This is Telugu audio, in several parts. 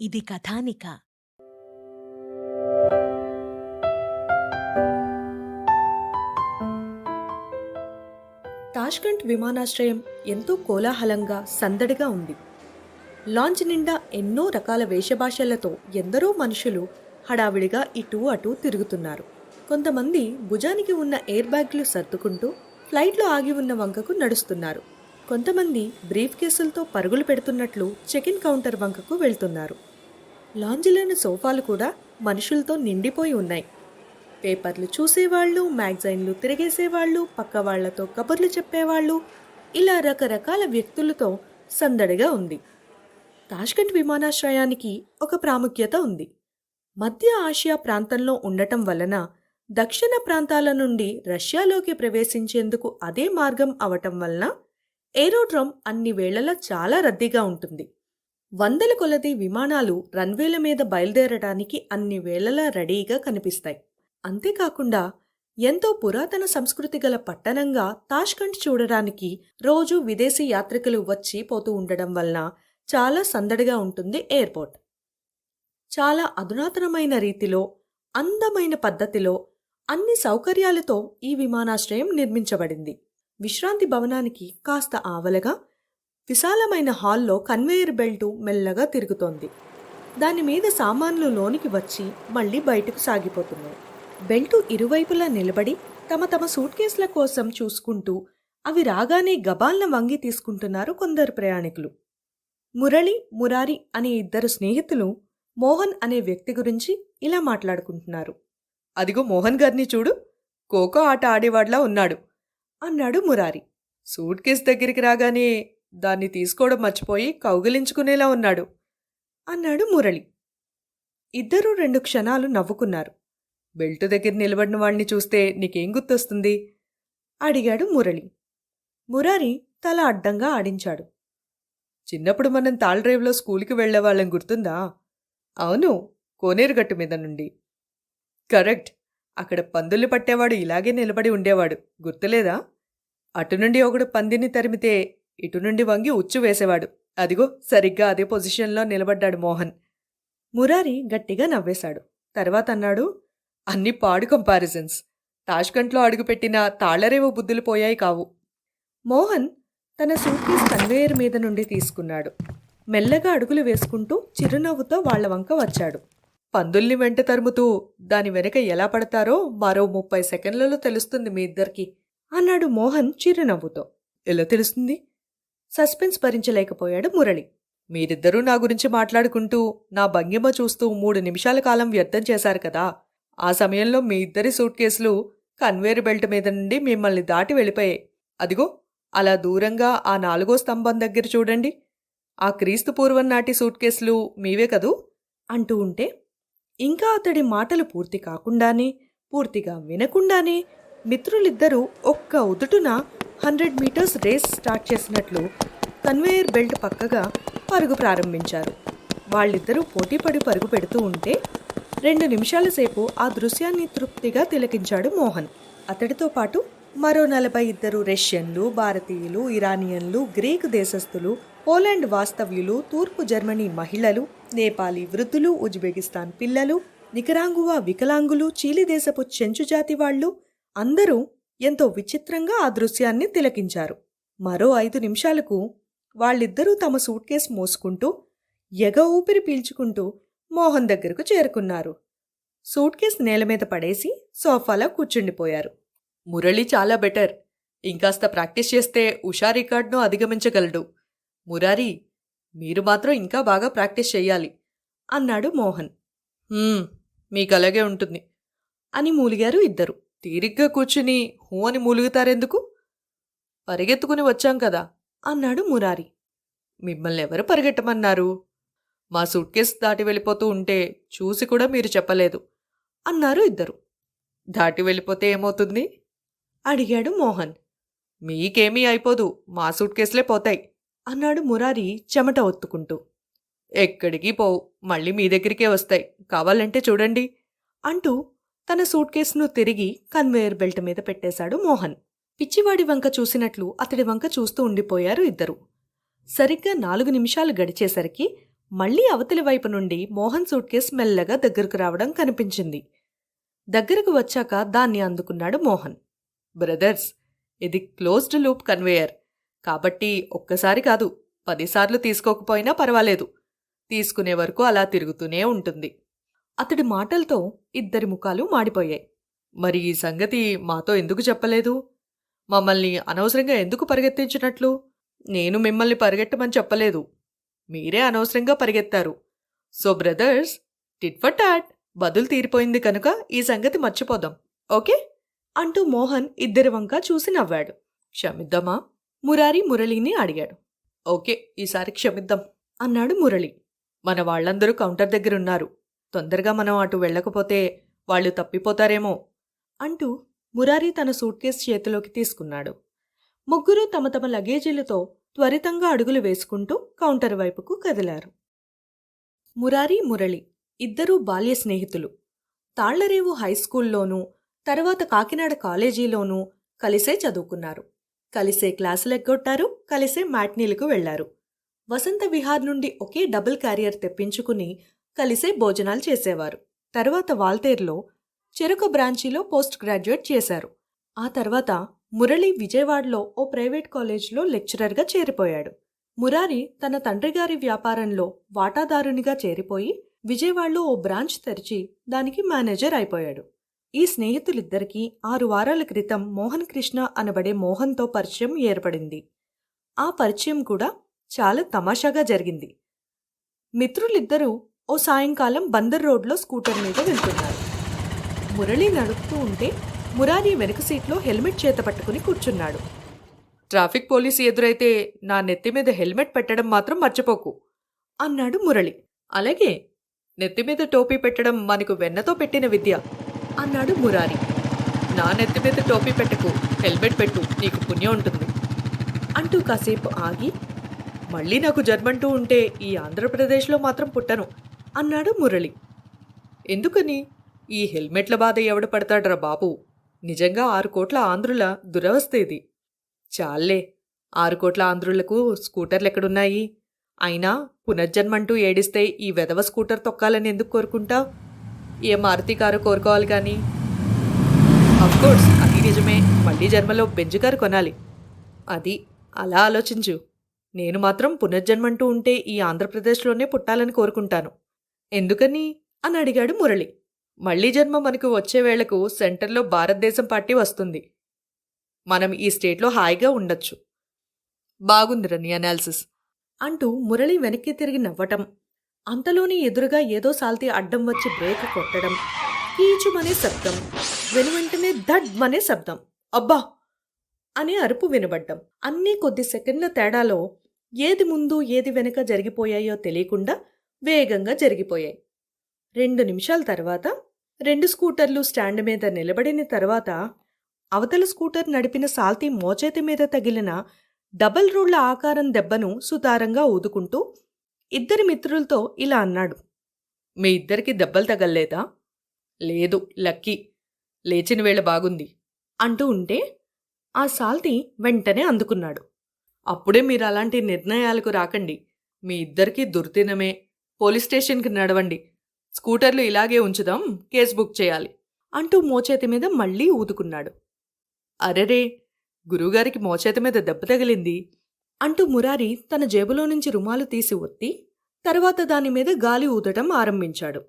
ఇది కథానిక. తాష్కంట్ విమానాశ్రయం ఎంతో కోలాహలంగా సందడిగా ఉంది. లాంచ్ నిండా ఎన్నో రకాల వేషభాషలతో ఎందరో మనుషులు హడావిడిగా ఇటూ అటూ తిరుగుతున్నారు. కొంతమంది భుజానికి ఉన్న ఎయిర్ బ్యాగ్లు సర్దుకుంటూ ఫ్లైట్లో ఆగి ఉన్న వంకకు నడుస్తున్నారు. కొంతమంది బ్రీఫ్ కేసులతో పరుగులు పెడుతున్నట్లు చెక్ కౌంటర్ వంకకు వెళ్తున్నారు. లాంజ్లోని సోఫాలు కూడా మనుషులతో నిండిపోయి ఉన్నాయి. పేపర్లు చూసేవాళ్ళు మ్యాగజైన్లు తిరిగేసేవాళ్ళు పక్క వాళ్ళతో కబుర్లు చెప్పేవాళ్ళు ఇలా రకరకాల వ్యక్తులతో సందడిగా ఉంది. తాష్కంట్ విమానాశ్రయానికి ఒక ప్రాముఖ్యత ఉంది. మధ్య ఆసియా ప్రాంతంలో ఉండటం వలన దక్షిణ ప్రాంతాల నుండి రష్యాలోకి ప్రవేశించేందుకు అదే మార్గం అవటం వలన ఏరోడ్రోమ్ అన్ని వేళలా చాలా రద్దీగా ఉంటుంది. వందల కొలది విమానాలు రన్వేల మీద బయలుదేరడానికి అన్ని వేళలా రెడీగా కనిపిస్తాయి. అంతేకాకుండా ఎంతో పురాతన సంస్కృతి గల పట్టణంగా తాష్కండ్ చూడడానికి రోజు విదేశీ యాత్రికులు వచ్చి పోతూ ఉండడం వలన చాలా సందడిగా ఉంటుంది ఎయిర్పోర్ట్. చాలా అధునాతనమైన రీతిలో అందమైన పద్ధతిలో అన్ని సౌకర్యాలతో ఈ విమానాశ్రయం నిర్మించబడింది. విశ్రాంతి భవనానికి కాస్త ఆవలగా విశాలమైన హాల్లో కన్వేయర్ బెల్టు మెల్లగా తిరుగుతోంది. దాని మీద సామాన్లు లోనికి వచ్చి మళ్ళీ బయటకు సాగిపోతున్నాయి. బెల్టు ఇరువైపులా నిలబడి తమ తమ సూట్ కేసుల కోసం చూసుకుంటూ అవి రాగానే గబాల్న వంగి తీసుకుంటున్నారు కొందరు ప్రయాణికులు. మురళి మురారి అనే ఇద్దరు స్నేహితులు మోహన్ అనే వ్యక్తి గురించి ఇలా మాట్లాడుకుంటున్నారు. అదిగో మోహన్ గారిని చూడు. ఖోఖో ఆట ఆడేవాడ్లా ఉన్నాడు. అన్నాడు మురారి. సూట్ కేస్ దగ్గరికి రాగానే దాన్ని తీసుకోవడం మర్చిపోయి కౌగిలించుకునేలా ఉన్నాడు అన్నాడు మురళి. ఇద్దరూ రెండు క్షణాలు నవ్వుకున్నారు. బెల్ట్ దగ్గర నిలబడిన వాణ్ణి చూస్తే నీకేం గుర్తొస్తుంది? అడిగాడు మురళి. మురారి తల అడ్డంగా ఆడించాడు. చిన్నప్పుడు మనం తాళ్ డ్రైవ్లో స్కూల్కి వెళ్ళేవాళ్ళం గుర్తుందా? అవును కోనేరుగట్టు మీద నుండి. కరెక్ట్. అక్కడ పందుల్ని పట్టేవాడు ఇలాగే నిలబడి ఉండేవాడు. గుర్తులేదా? అటు నుండి ఒకడు పందిని తరిమితే ఇటు నుండి వంగి ఉచ్చు వేసేవాడు. అదిగో సరిగ్గా అదే పొజిషన్లో నిలబడ్డాడు మోహన్. మురారి గట్టిగా నవ్వేశాడు. తర్వాత అన్నాడు అన్ని పాడు కంపారిజన్స్. తాష్కంట్లో అడుగుపెట్టిన తాళ్ళరేవో బుద్ధులు పోయాయి కావు. మోహన్ తన సూట్కేస్ కన్వేయర్ మీద నుండి తీసుకున్నాడు. మెల్లగా అడుగులు వేసుకుంటూ చిరునవ్వుతో వాళ్ళ వంక వచ్చాడు. పందుల్ని వెంట తరుముతూ దాని వెనక ఎలా పడతారో మరో ముప్పై సెకండ్లలో తెలుస్తుంది మీ ఇద్దరికి అన్నాడు మోహన్ చిరునవ్వుతో. ఎలా తెలుస్తుంది? సస్పెన్స్ భరించలేకపోయాడు మురళి. మీరిద్దరూ నా గురించి మాట్లాడుకుంటూ నా భంగిమ చూస్తూ మూడు నిమిషాల కాలం వ్యర్థం చేశారు కదా. ఆ సమయంలో మీ ఇద్దరి సూట్ కేసులు కన్వేర్ బెల్ట్ మీద నుండి మిమ్మల్ని దాటి వెళ్ళిపోయాయి. అదిగో అలా దూరంగా ఆ నాలుగో స్తంభం దగ్గర చూడండి. ఆ క్రీస్తు పూర్వం నాటి సూట్ కేసులు మీవే కదూ? అంటూ ఉంటే ఇంకా అతడి మాటలు పూర్తి కాకుండానే పూర్తిగా వినకుండానే మిత్రులిద్దరూ ఒక్క ఉదుటున హండ్రెడ్ మీటర్స్ రేస్ స్టార్ట్ చేసినట్లు కన్వేయర్ బెల్ట్ పక్కగా పరుగు ప్రారంభించారు. వాళ్ళిద్దరూ పోటీపడి పరుగు పెడుతూ ఉంటే రెండు నిమిషాల సేపు ఆ దృశ్యాన్ని తృప్తిగా తిలకించాడు మోహన్. అతడితో పాటు మరో నలభై ఇద్దరు రష్యన్లు భారతీయులు ఇరానియన్లు గ్రీకు దేశస్థులు పోలాండ్ వాస్తవ్యులు తూర్పు జర్మనీ మహిళలు నేపాలీ వృద్ధులు ఉజ్బెకిస్తాన్ పిల్లలు నికరాంగువా వికలాంగులు చీలి దేశపు చెంచు జాతి వాళ్ళు అందరూ ఎంతో విచిత్రంగా ఆ దృశ్యాన్ని తిలకించారు. మరో ఐదు నిమిషాలకు వాళ్ళిద్దరూ తమ సూట్ కేస్ మోసుకుంటూ ఎగ ఊపిరి పీల్చుకుంటూ మోహన్ దగ్గరకు చేరుకున్నారు. సూట్ కేస్ నేల మీద పడేసి సోఫాలో కూర్చుండిపోయారు. మురళి చాలా బెటర్. ఇంకాస్త ప్రాక్టీస్ చేస్తే ఉషా రికార్డ్ను అధిగమించగలడు. మురారి మీరు మాత్రం ఇంకా బాగా ప్రాక్టీస్ చెయ్యాలి అన్నాడు మోహన్. మీకు అలాగే ఉంటుంది అని మూలిగారు ఇద్దరు. తీరిగ్గా కూర్చుని హూ అని మూలుగుతారెందుకు? పరిగెత్తుకుని వచ్చాం కదా అన్నాడు మురారి. మిమ్మల్ని ఎవరు పరిగెట్టమన్నారు? మా సూట్ కేస్ దాటి వెళ్ళిపోతూ ఉంటే చూసి కూడా మీరు చెప్పలేదు అన్నారు ఇద్దరు. దాటి వెళ్ళిపోతే ఏమవుతుంది? అడిగాడు మోహన్. మీకేమీ అయిపోదు మా సూట్ కేసులే పోతాయి అన్నాడు మురారి చెమట ఒత్తుకుంటూ. ఎక్కడికి పోవు మళ్ళీ మీ దగ్గరికే వస్తాయి. కావాలంటే చూడండి అంటూ తన సూట్ కేసును తిరిగి కన్వేయర్ బెల్ట్ మీద పెట్టేశాడు మోహన్. పిచ్చివాడి వంక చూసినట్లు అతడి వంక చూస్తూ ఉండిపోయారు ఇద్దరు. సరిగ్గా నాలుగు నిమిషాలు గడిచేసరికి మళ్ళీ అవతలి వైపు నుండి మోహన్ సూట్ కేస్ మెల్లగా దగ్గరకు రావడం కనిపించింది. దగ్గరకు వచ్చాక దాన్ని అందుకున్నాడు మోహన్. బ్రదర్స్ ఇది క్లోజ్డ్ లూప్ కన్వేయర్. కాబట్టి ఒక్కసారి కాదు పదిసార్లు తీసుకోకపోయినా పర్వాలేదు. తీసుకునే వరకు అలా తిరుగుతూనే ఉంటుంది. అతడి మాటలతో ఇద్దరి ముఖాలు మాడిపోయాయి. మరి ఈ సంగతి మాతో ఎందుకు చెప్పలేదు? మమ్మల్ని అనవసరంగా ఎందుకు పరిగెత్తించినట్లు? నేను మిమ్మల్ని పరిగెట్టమని చెప్పలేదు. మీరే అనవసరంగా పరిగెత్తారు. So brothers tit for tat బదులు తీరిపోయింది కనుక ఈ సంగతి మర్చిపోదాం. ఓకే? అంటూ మోహన్ ఇద్దరి వంక చూసి నవ్వాడు. క్షమిద్దామా? మురారి మురళిని అడిగాడు. ఓకే ఈసారి క్షమిద్దాం అన్నాడు మురళి. మన వాళ్ళందరూ కౌంటర్ దగ్గరున్నారు. తొందరగా మనం అటు వెళ్ళకపోతే వాళ్ళు తప్పిపోతారేమో అంటూ మురారి తన సూట్ కేస్ చేతిలోకి తీసుకున్నాడు. ముగ్గురు తమ తమ లగేజీలతో త్వరితంగా అడుగులు వేసుకుంటూ కౌంటర్ వైపుకు కదిలారు. మురారి మురళి ఇద్దరూ బాల్య స్నేహితులు. తాళ్ళరేవు హైస్కూల్లోనూ తర్వాత కాకినాడ కాలేజీలోనూ కలిసే చదువుకున్నారు. కలిసే క్లాసులు ఎగ్గొట్టారు కలిసే మ్యాట్నీలకు వెళ్ళారు వసంత విహార్ నుండి ఒకే డబుల్ క్యారియర్ తెప్పించుకుని కలిసే భోజనాలు చేసేవారు. తర్వాత వాల్తేర్లో చెరుకు బ్రాంచీలో పోస్ట్ గ్రాడ్యుయేట్ చేశారు. ఆ తర్వాత మురళి విజయవాడలో ఓ ప్రైవేట్ కాలేజ్లో లెక్చరర్గా చేరిపోయాడు. మురారి తన తండ్రి గారి వ్యాపారంలో వాటాదారునిగా చేరిపోయి విజయవాడలో ఓ బ్రాంచ్ తెరిచి దానికి మేనేజర్ అయిపోయాడు. ఈ స్నేహితులిద్దరికీ ఆరు వారాల క్రితం మోహన్ కృష్ణ అనబడే మోహన్తో పరిచయం ఏర్పడింది. ఆ పరిచయం కూడా చాలా తమాషాగా జరిగింది. మిత్రులిద్దరూ ఓ సాయంకాలం బందర్ రోడ్లో స్కూటర్ మీద వెళ్తున్నారు. మురళి నడుపుతూ ఉంటే మురారి వెనుక సీట్లో హెల్మెట్ చేత పట్టుకుని కూర్చున్నాడు. ట్రాఫిక్ పోలీసు ఎదురైతే నా నెత్తి మీద హెల్మెట్ పెట్టడం మాత్రం మర్చిపోకు అన్నాడు మురళి. అలాగే నెత్తి మీద టోపీ పెట్టడం మనకు వెన్నతో పెట్టిన విద్య. అన్నాడు మురారి. నా నెత్తి మీద టోపీ పెట్టకు హెల్మెట్ పెట్టు నీకు పుణ్యం ఉంటుంది. అంటూ కాసేపు ఆగి మళ్ళీ నాకు జన్మంటూ ఉంటే ఈ ఆంధ్రప్రదేశ్లో మాత్రం పుట్టను అన్నాడు మురళి. ఎందుకని? ఈ హెల్మెట్ల బాధ ఎవడు పడతాడ్రా బాబు? నిజంగా ఆరు కోట్ల ఆంధ్రుల దురవస్థ ఇది. చాలే ఆరు కోట్ల ఆంధ్రులకు స్కూటర్లు ఎక్కడున్నాయి? అయినా పునర్జన్మంటూ ఏడిస్తే ఈ వెధవ స్కూటర్ తొక్కాలని ఎందుకు కోరుకుంటావు? ఏ మారుతి కారు కోరుకోవాలి కానీ. కోర్స్ అది నిజమే. మళ్ళీ జన్మలో బెంజ్ కారు కొనాలి. అది అలా ఆలోచించు. నేను మాత్రం పునర్జన్మంటూ ఉంటే ఈ ఆంధ్రప్రదేశ్లోనే పుట్టాలని కోరుకుంటాను. ఎందుకని? అని అడిగాడు మురళి. మళ్ళీ జన్మ మనకు వచ్చే వేళకు సెంటర్లో భారతదేశం పార్టీ వస్తుంది. మనం ఈ స్టేట్లో హాయిగా ఉండొచ్చు. బాగుంది నీ అనాలిసిస్ అంటూ మురళి వెనక్కి తిరిగి నవ్వటం. అంతలోనే ఎదురుగా ఏదో సాల్తీ అడ్డం వచ్చి బ్రేక్ కొట్టడం కీచుమనే శబ్దం వెనువెంటనే దడ్ అనే శబ్దం. అబ్బా! అనే అరుపు వినబడ్డం. అన్నీ కొద్ది సెకండ్ల తేడాలో ఏది ముందు ఏది వెనక జరిగిపోయాయో తెలియకుండా వేగంగా జరిగిపోయాయి. రెండు నిమిషాల తర్వాత రెండు స్కూటర్లు స్టాండ్ మీద నిలబడిన తర్వాత అవతల స్కూటర్ నడిపిన సాల్తీ మోచేతి మీద తగిలిన డబల్ రోళ్ళ ఆకారం దెబ్బను సుతారంగా ఊదుకుంటూ ఇద్దరి మిత్రులతో ఇలా అన్నాడు. మీ ఇద్దరికి దెబ్బలు తగల్లేదా? లేదు లక్కీ. లేచిన వేళ బాగుంది అంటూ ఉంటే ఆ సాల్తీ వెంటనే అందుకున్నాడు. అప్పుడే మీరు అలాంటి నిర్ణయాలకు రాకండి. మీ ఇద్దరికీ దుర్దినమే. పోలీస్ స్టేషన్కి నడవండి. స్కూటర్లు ఇలాగే ఉంచుదాం. కేసు బుక్ చేయాలి అంటూ మోచేతి మీద మళ్ళీ ఊదుకున్నాడు. అరెరే! గురువుగారికి మోచేతి మీద దెబ్బ తగిలింది. అంటూ మురారి తన జేబులో నుంచి రుమాలు తీసి ఒత్తి తర్వాత దానిమీద గాలి ఊదటం ఆరంభించాడు.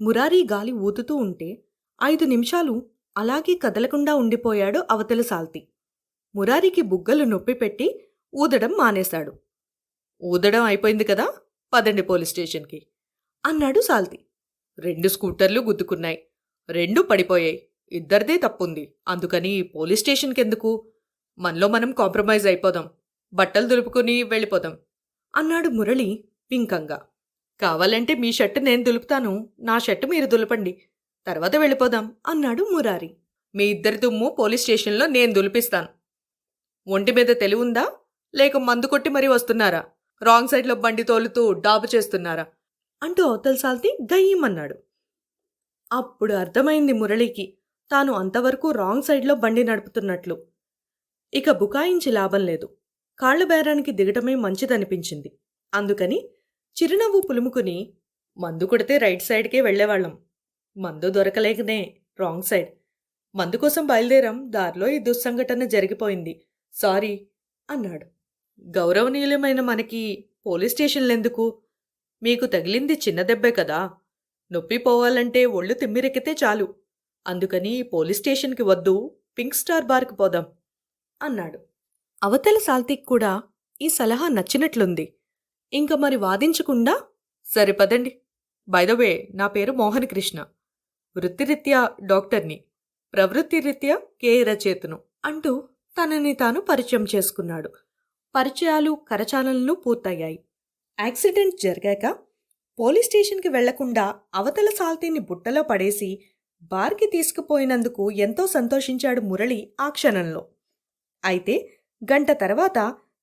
మురారి గాలి ఊదుతూ ఉంటే ఐదు నిమిషాలు అలాగే కదలకుండా ఉండిపోయాడు అవతల సాల్తి. మురారికి బుగ్గలు నొప్పి పెట్టి ఊదడం మానేశాడు. ఊదడం అయిపోయింది కదా పదండి పోలీస్ స్టేషన్కి అన్నాడు సాల్తి. రెండు స్కూటర్లు గుద్దుకున్నాయి రెండు పడిపోయాయి ఇద్దరిదే తప్పుంది అందుకని పోలీస్ స్టేషన్కెందుకు? మనలో మనం కాంప్రమైజ్ అయిపోదాం బట్టలు దులుపుకుని వెళ్ళిపోదాం అన్నాడు మురళి పింకంగా కావాలంటే మీ షర్టు నేను దులుపుతాను నా షర్టు మీరు దులపండి తర్వాత వెళ్ళిపోదాం అన్నాడు మురారి. మీ ఇద్దరి దుమ్ము పోలీస్ స్టేషన్లో నేను దులిపిస్తాను. ఒంటి మీద తెలివుందా? లేక మందు కొట్టి మరీ వస్తున్నారా? రాంగ్ సైడ్లో బండి తోలుతూ డాబు చేస్తున్నారా? అంటూ అవతల సాల్తి గయ్యమన్నాడు. అప్పుడు అర్థమైంది మురళికి తాను అంతవరకు రాంగ్ సైడ్లో బండి నడుపుతున్నట్లు. ఇక బుకాయించి లాభం లేదు. కాళ్ళు బేరానికి దిగటమే మంచిదనిపించింది. అందుకని చిరునవ్వు పులుముకుని మందు కొడితే రైట్ సైడ్కే వెళ్ళేవాళ్ళం. మందు దొరకలేకనే రాంగ్ సైడ్. మందు కోసం బయలుదేరాం. దారిలో ఈ దుస్సంఘటన జరిగిపోయింది. సారీ అన్నాడు. గౌరవనీయులమైన మనకి పోలీస్ స్టేషన్లెందుకు? మీకు తగిలింది చిన్న దెబ్బే కదా. నొప్పి పోవాలంటే ఒళ్ళు తిమ్మిరెక్కితే చాలు. అందుకని పోలీస్ స్టేషన్కి వద్దు. పింక్ స్టార్ బార్కి పోదాం అన్నాడు. అవతల సాల్తీక్ కూడా ఈ సలహా నచ్చినట్లుంది. ఇంక మరి వాదించకుండా సరే పదండి. వే నా పేరు మోహన్ కృష్ణ. వృత్తిరీత్యా డాక్టర్ని. ప్రవృత్తి రీత్యా కే. రచయితను అంటూ తనని తాను పరిచయం చేసుకున్నాడు. పరిచయాలు కరచాలనలు పూర్తయ్యాయి. యాక్సిడెంట్ జరిగాక పోలీస్ స్టేషన్కి వెళ్ళకుండా అవతల సాల్తీని బుట్టలో పడేసి బార్కి తీసుకుపోయినందుకు ఎంతో సంతోషించాడు మురళి ఆ క్షణంలో. అయితే గంట తర్వాత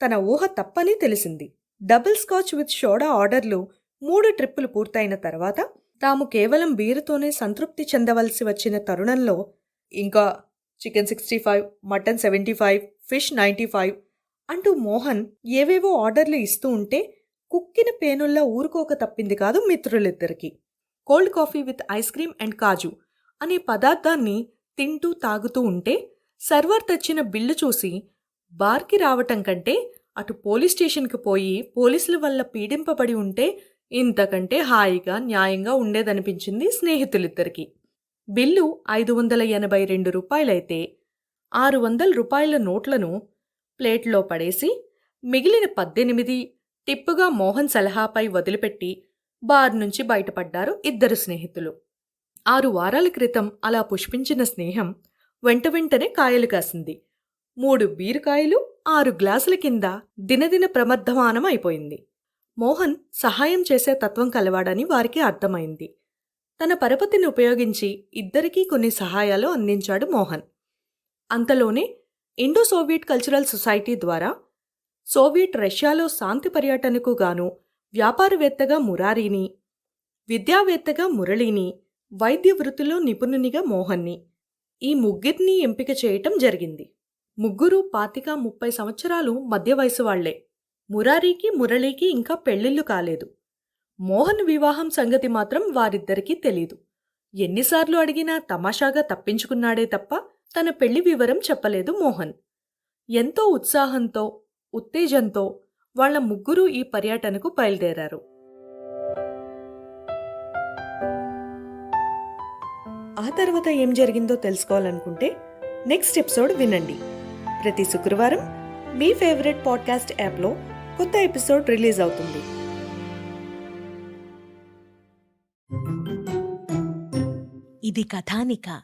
తన ఊహ తప్పని తెలిసింది. డబుల్ స్కాచ్ విత్ షోడా ఆర్డర్లు మూడు ట్రిప్పులు పూర్తయిన తర్వాత తాము కేవలం బీరుతోనే సంతృప్తి చెందవలసి వచ్చిన తరుణంలో ఇంకా chicken sixty five mutton seventy five fish ninety five అంటూ మోహన్ ఏవేవో ఆర్డర్లు ఇస్తూ ఉంటే కుక్కిన పేనుల్లా ఊరుకోక తప్పింది కాదు మిత్రులిద్దరికి. Cold coffee with ice cream and kaju అనే పదార్థాన్ని తింటూ తాగుతూ ఉంటే సర్వర్ తెచ్చిన బిల్లు చూసి బార్కి రావటం కంటే అటు పోలీస్ స్టేషన్కి పోయి పోలీసుల వల్ల పీడింపబడి ఉంటే ఇంతకంటే హాయిగా న్యాయంగా ఉండేదనిపించింది స్నేహితులిద్దరికి. బిల్లు ఐదు వందల ఎనభై రెండు రూపాయలైతే ఆరు వందల రూపాయల నోట్లను ప్లేట్లో పడేసి మిగిలిన పద్దెనిమిది టిప్పుగా మోహన్ సలహాపై వదిలిపెట్టి బార్ నుంచి బయటపడ్డారు ఇద్దరు స్నేహితులు. ఆరు వారాల క్రితం అలా పుష్పించిన స్నేహం వెంట వెంటనే కాయలు కాసింది. మూడు బీరుకాయలు ఆరు గ్లాసుల కింద దినదిన ప్రమర్ధమానం అయిపోయింది. మోహన్ సహాయం చేసే తత్వం కలవాడని వారికి అర్థమైంది. తన పరపతిని ఉపయోగించి ఇద్దరికీ కొన్ని సహాయాలు అందించాడు మోహన్. అంతలోనే ఇండో సోవియట్ కల్చరల్ సొసైటీ ద్వారా సోవియట్ రష్యాలో శాంతి పర్యటనకు గాను వ్యాపారవేత్తగా మురారీని విద్యావేత్తగా మురళిని వైద్య వృత్తిలో నిపుణునిగా మోహన్ని ఈ ముగ్గురిని ఎంపిక చేయటం జరిగింది. ముగ్గురు పాతిక ముప్పై సంవత్సరాలు మధ్య వయసు వాళ్ళే. మురారీకి మురళీకి ఇంకా పెళ్ళిళ్ళు కాలేదు. మోహన్ వివాహం సంగతి మాత్రం వారిద్దరికీ తెలీదు. ఎన్నిసార్లు అడిగినా తమాషాగా తప్పించుకున్నాడే తప్ప తన పెళ్ళి వివరం చెప్పలేదు మోహన్. ఎంతో ఉత్సాహంతో ఉత్తేజంతో వాళ్ళ ముగ్గురు ఈ పర్యటనకు బయలుదేరారు. ఆ తర్వాత ఏం జరిగిందో తెలుసుకోవాలనుకుంటే నెక్స్ట్ ఎపిసోడ్ వినండి. ప్రతి శుక్రవారం మీ ఫేవరెట్ పాడ్కాస్ట్ యాప్లో కొత్త ఎపిసోడ్ రిలీజ్ అవుతుంది. ఇది కథానిక.